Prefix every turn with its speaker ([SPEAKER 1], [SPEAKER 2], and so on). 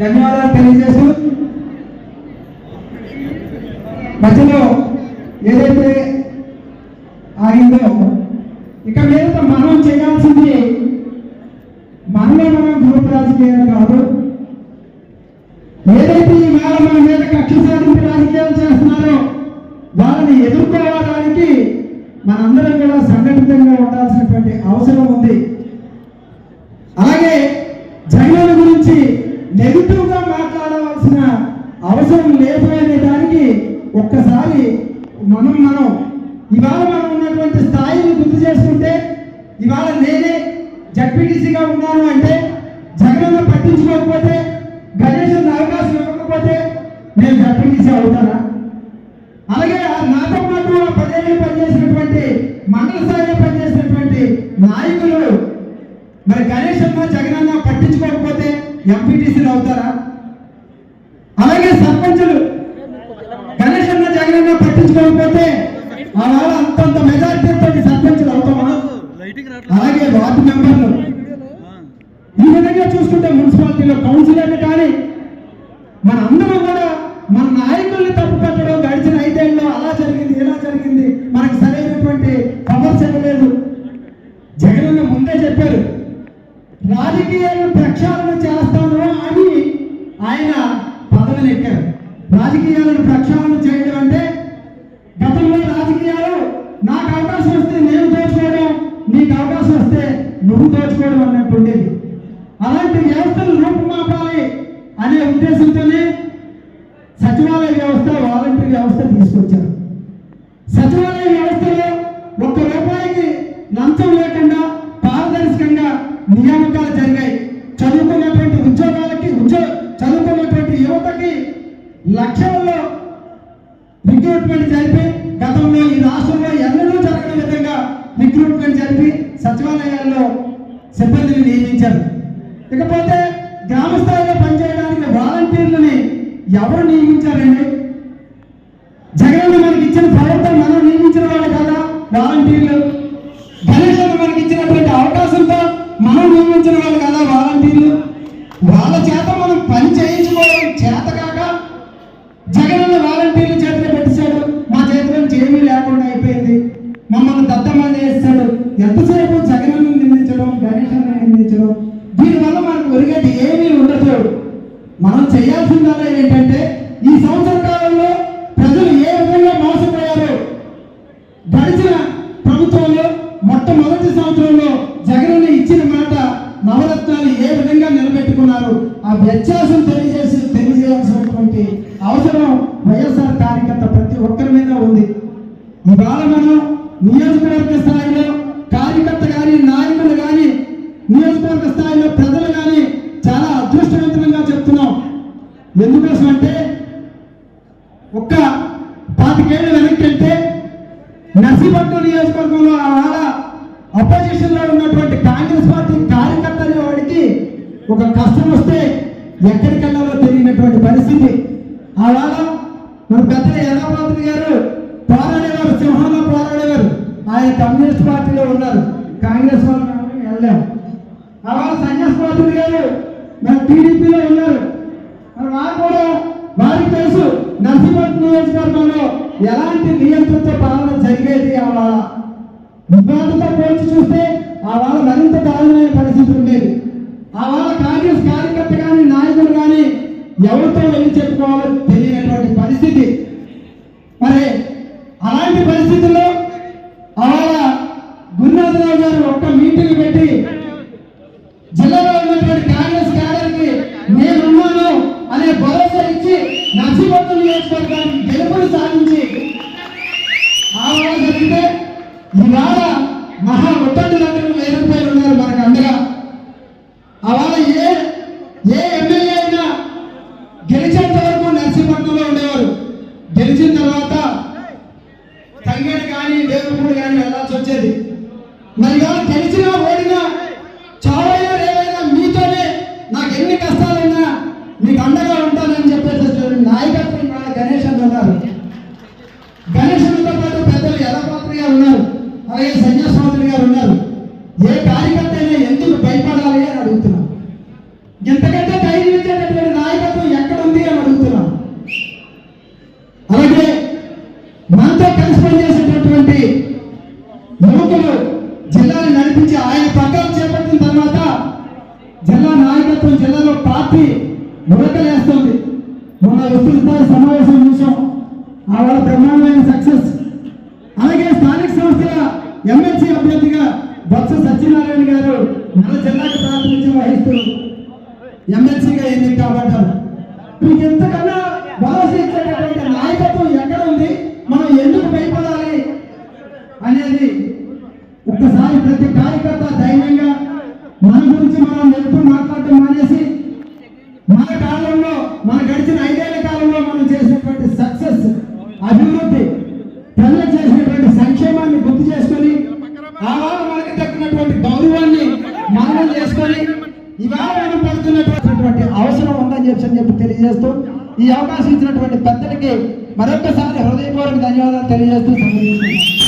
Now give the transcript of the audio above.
[SPEAKER 1] ధన్యవాదాలు తెలియజేస్తూ మధ్యలో ఏదైతే ఆగిందో ఇక మీద మనం చేయాల్సింది మనమే మనం గ్రూప్ రాజకీయాలు కాదు. ఏదైతే ఈ వేళ మన మీద కక్ష సాధింపు రాజకీయాలు చేస్తున్నారో వాళ్ళని ఎదుర్కోవడానికి మనందరం కూడా సంఘటితంగా ఉండాల్సినటువంటి అవసరం ఉంది. అలాగే గా అవసరం లేదు అనే దానికి ఒక్కసారి మనం మనం ఇవాళ మనం ఉన్నటువంటి స్థాయిని గుర్తు చేసుకుంటే ఇవాళ నేనే జడ్పీటీసీగా ఉన్నాను అంటే జగన్ పట్టించుకోకపోతే గణేష్ అవకాశం ఇవ్వకపోతే నేను జడ్పీటీసీ అవుతానా? అలాగే నాతో పాటు పదేళ్ళు పనిచేసినటువంటి మండల స్థాయిలో పనిచేసినటువంటి నాయకులు మరి గణేష్ అన్న జగన్ అన్న పట్టించుకోకపోతే ఎంపీటీసీలు అవుతారా? అలాగే సర్పంచులు. గణేష్ అన్న జగన్ అన్న పట్టించుకోకపోతే ఆ వాళ్ళ అంతంత మెజారిటీతో సర్పంచులు అవుతామా? అలాగే వార్డు మెంబర్లు. ఈ విధంగా చూసుకుంటే మున్సిపాలిటీలో కౌన్సిలర్లు కానీ మన అందరం కూడా మన నాయకుల్ని తప్పు పెట్టడం గడిచిన ఐదేళ్ళలో అలా జరిగింది ఇలా జరిగింది. మనకు సరైనటువంటి పవర్స్ ఇవ్వలేదు జగన్ ముందే చెప్పారు రాజకీయాలను ప్రక్షాళన చేస్తాను అని ఆయన పదవిని ఎక్కారు. రాజకీయాలను ప్రక్షాళన చేయడం అంటే గతంలో రాజకీయాలు నాకు అవకాశం వస్తే నేను దోచుకోవడం నీకు అవకాశం వస్తే నువ్వు దోచుకోవడం అన్నట్టు ఉండేది. అలాంటి వ్యవస్థలు రూపుమాపాలి అనే ఉద్దేశంతోనే సచివాలయ వ్యవస్థ వాలంటీర్ వ్యవస్థ తీసుకొచ్చారు. సచివాలయ వ్యవస్థలో ఒక్క రూపాయికి లంచం లేకుండా పారదర్శకంగా నియామకాలు జరిగాయి. చదువుకున్నటువంటి ఉద్యోగాలకి ఉద్యోగ యువతకి లక్షల్లో రిక్రూట్మెంట్ జరిపి గతంలో ఈ రాష్ట్రంలో ఎన్నడూ జరగని విధంగా రిక్రూట్మెంట్ జరిపి సచివాలయాల్లో సిబ్బందిని నియమించారు. ఇకపోతే గ్రామ స్థాయిలో పనిచేయడానికి వాలంటీర్లని ఎవరు నియమించారండి? జగన్ మనకి ఇచ్చిన ప్రభుత్వం మనం నియమించిన వాళ్ళు కదా వాలంటీర్లు? గణేష్ మనకి ఇచ్చినటువంటి అవకాశంతో మనం నియమించిన వాళ్ళు కదా వాలంటీర్లు? వాళ్ళ చేత మమ్మల్ని చేస్తాడు ఎంతసేపు జగనన్న నిందించడం గణేష్ నిందించడం? దీనివల్ల మనకు ఒరిగేది ఏమీ ఉండదు. మనం చేయాల్సిందల్లా ఏంటంటే ఈ సంవత్సర కాలంలో ప్రజలు ఏ విధంగా మోసపోయారు? గడిచిన ప్రభుత్వంలో మొట్టమొదటి సంవత్సరంలో జగన్ ఇచ్చిన మాట నవరత్నాలు ఏ విధంగా నిలబెట్టుకున్నారు? ఆ వ్యత్యాసం తెలియజేసి తెలియజేయాల్సినటువంటి అవసరం వైఎస్ఆర్ కార్యకర్త ప్రతి ఒక్కరి మీద ఉంది. ఇవాళ మనం నియోజకవర్గ స్థాయిలో కార్యకర్త కానీ నాయకులు కానీ నియోజకవర్గ స్థాయిలో ప్రజలు కానీ చాలా అదృష్టవంతంగా చెప్తున్నాం. ఎందుకోసం అంటే ఒక్క పాతికేళ్ళు వెనక్కి వెళ్తే నర్సీపట్నం నియోజకవర్గంలో ఆడ అపోజిషన్లో ఉన్నటువంటి కాంగ్రెస్ పార్టీ కార్యకర్త వాడికి ఒక కష్టం వస్తే ఎక్కడికి వెళ్ళాలో తెలియనటువంటి పరిస్థితి. ఆ కమ్యూనిస్ట్ పార్టీలో ఉన్నారు. కాంగ్రెస్ వాళ్ళు వెళ్ళాం ఆ వాళ్ళ సన్యాస పాత్రుడు గారు మన టీడీపీలో ఉన్నారు. మరి వారు కూడా వారికి తెలుసు నర్సీపట్నం నియోజకవర్గంలో ఎలాంటి నియంత్రిత పాలన జరిగేది ఆ వాళ్ళ పోల్చి చూస్తే ఆ వాళ్ళ మరింత దారుణమైన పరిస్థితి ఉండేది ఆ వాళ్ళ కాంగ్రెస్ కార్యకర్త కానీ నాయకులు కానీ ఎవరితో వెళ్ళి చెప్పుకోవాలో తెలియనటువంటి పరిస్థితి. మరి నర్సీపట్నం నియోజకవర్గానికి గెలుపులు సాధించి ఆ జరిగితే ఇవాళ మహా ఒట్టండులందరూ వేల రూపాయలు ఉన్నారు మనకు అండగా అవాళ ఏ ఏ ఎమ్మెల్యే అయినా గెలిచేంత వరకు నర్సీపట్నంలో ఉండేవారు. గెలిచిన తర్వాత తంగేడు కానీ దేవుడు కానీ వెళ్ళాల్సి వచ్చేది. మరి ఇవాళ గెలిచినా ఇంతకంటే ధైర్యం ఇచ్చేటటువంటి నాయకత్వం ఎక్కడ ఉంది అని అడుగుతున్నాం. అలాగే మనతో కలిసి పనిచేసేటటువంటి యువకులు జిల్లాను నడిపించి ఆయన పక్కన చేపట్టిన తర్వాత జిల్లా నాయకత్వం జిల్లాలో పార్టీ ఉడకలేస్తుంది మన విస్తృత సమావేశం చూసాం. ఆవిడ బ్రహ్మాండమైన సక్సెస్. అలాగే స్థానిక సంస్థల ఎమ్మెల్సీ అభ్యర్థిగా బొత్స సత్యనారాయణ గారు మన జిల్లాకి ప్రాతినిధ్యం వహిస్తున్నారు. ఎమ్మెల్సీగా ఎన్నిక కాబట్టారు మీకు ఎంతకన్నా భరోసా ఇచ్చేటటువంటి నాయకత్వం ఎక్కడ ఉంది? మనం ఎందుకు భయపడాలి అనేది ఒక్కసారి ప్రతి కార్యకర్త ధైర్యంగా మన గురించి మనం ఎప్పుడు మాట్లాడటం మానేసి మన కాలంలో మన గడిచిన ఐదేళ్ళ కాలంలో మనం చేసినటువంటి సక్సెస్ అభివృద్ధి ప్రజలకు చేసినటువంటి సంక్షేమాన్ని గుర్తు చేసుకొని ఆవాల మనకి దక్కినటువంటి గౌరవాన్ని మనం చేసుకొని ఇవాళ మనం పడుతున్నటువంటి అవసరం ఉందని చెప్పి అని చెప్పి తెలియజేస్తూ ఈ అవకాశం ఇచ్చినటువంటి పెద్దలకి మరొకసారి హృదయపూర్వక ధన్యవాదాలు తెలియజేస్తూ సంప్రదిస్తున్నాను